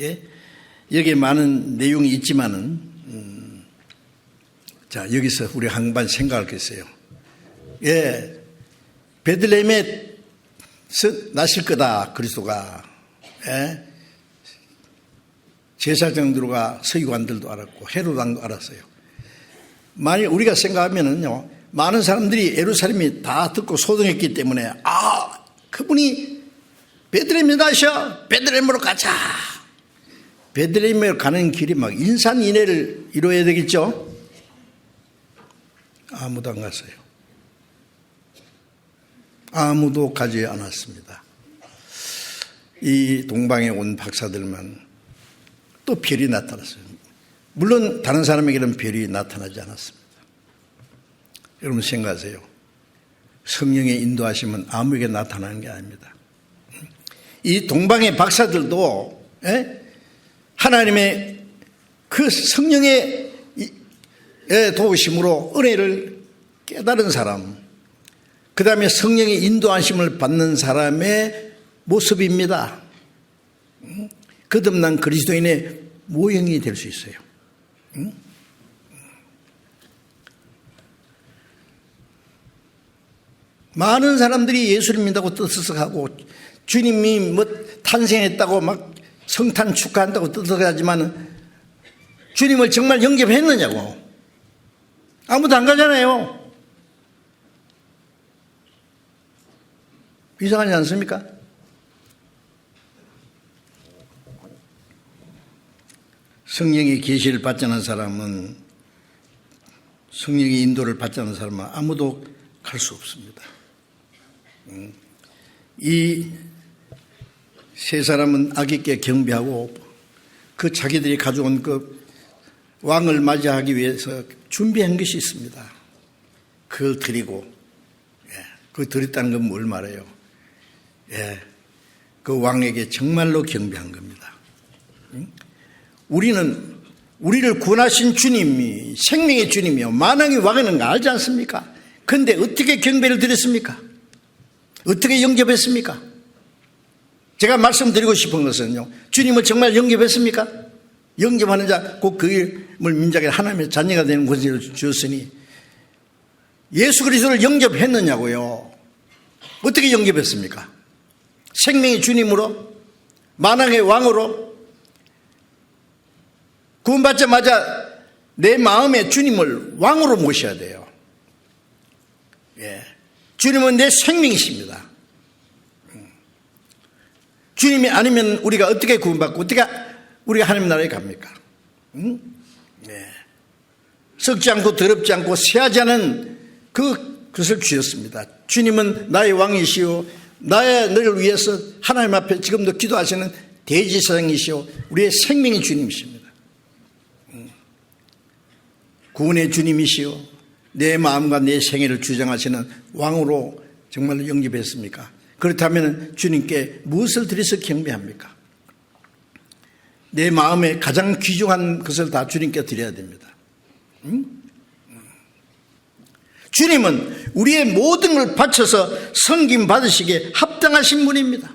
예? 여기에 많은 내용이 있지만은, 음, 자, 여기서 우리 한번 있어요. 예, 베들레헴에 나실 거다, 그리스도가. 예? 제사장들과 서기관들도 알았고, 헤로당도 알았어요. 만일 우리가 생각하면은요, 많은 사람들이 예루살렘이 다 듣고 소동했기 때문에, 아, 그분이 베들레헴에 나셔! 베들레헴으로 가자! 베들레헴에 가는 길이 막 인산인해를 이루어야 되겠죠? 아무도 안 갔어요. 아무도 가지 않았습니다. 이 동방에 온 박사들만 또 별이 나타났어요. 물론 다른 사람에게는 별이 나타나지 않았습니다. 여러분 생각하세요. 성령의 인도하심은 아무에게 나타나는 게 아닙니다. 이 동방의 박사들도 에? 하나님의 그 성령의 도우심으로 은혜를 깨달은 사람, 그 다음에 성령의 인도하심을 받는 사람의 모습입니다. 거듭난 그리스도인의 모형이 될 수 있어요. 많은 사람들이 예수를 믿다고 떠들썩하고 주님이 뭐 탄생했다고 막 성탄 축하한다고 떠들썩하지만 주님을 정말 영접했느냐고 아무도 안 가잖아요. 이상하지 않습니까? 성령의 계시를 받지 않은 사람은 성령의 인도를 받지 않은 사람은 아무도 갈 수 없습니다. 음. 이 세 사람은 아기께 경배하고 그 자기들이 가져온 그 왕을 맞이하기 위해서 준비한 것이 있습니다. 그걸 드리고, 예, 그 드렸다는 건 뭘 말해요? 예, 그 왕에게 정말로 경배한 겁니다. 우리는 우리를 구원하신 주님이 생명의 주님이요 만왕의 왕이는 거 알지 않습니까? 근데 어떻게 경배를 드렸습니까? 어떻게 영접했습니까? 제가 말씀드리고 싶은 것은요. 주님을 정말 영접했습니까? 영접하는 자, 곧그 이름을 민작에 하나님의 자녀가 되는 권세를 주었으니 예수 그리스도를 영접했느냐고요. 어떻게 영접했습니까? 생명의 주님으로, 만왕의 왕으로, 구원받자마자 내 마음에 주님을 왕으로 모셔야 돼요. 예. 주님은 내 생명이십니다. 주님이 아니면 우리가 어떻게 구원받고 어떻게 우리가 하나님 나라에 갑니까? 응? 네. 썩지 않고 더럽지 않고 세하지 않은 그, 것을 주셨습니다. 주님은 나의 왕이시오. 나의 너를 위해서 하나님 앞에 지금도 기도하시는 대지사장이시오. 우리의 생명의 주님이십니다. 구원의 주님이시오. 내 마음과 내 생애를 주장하시는 왕으로 정말로 영접했습니까? 그렇다면 주님께 무엇을 드려서 경배합니까? 내 마음에 가장 귀중한 것을 다 주님께 드려야 됩니다. 응? 주님은 우리의 모든 걸 바쳐서 성김 받으시기에 합당하신 분입니다.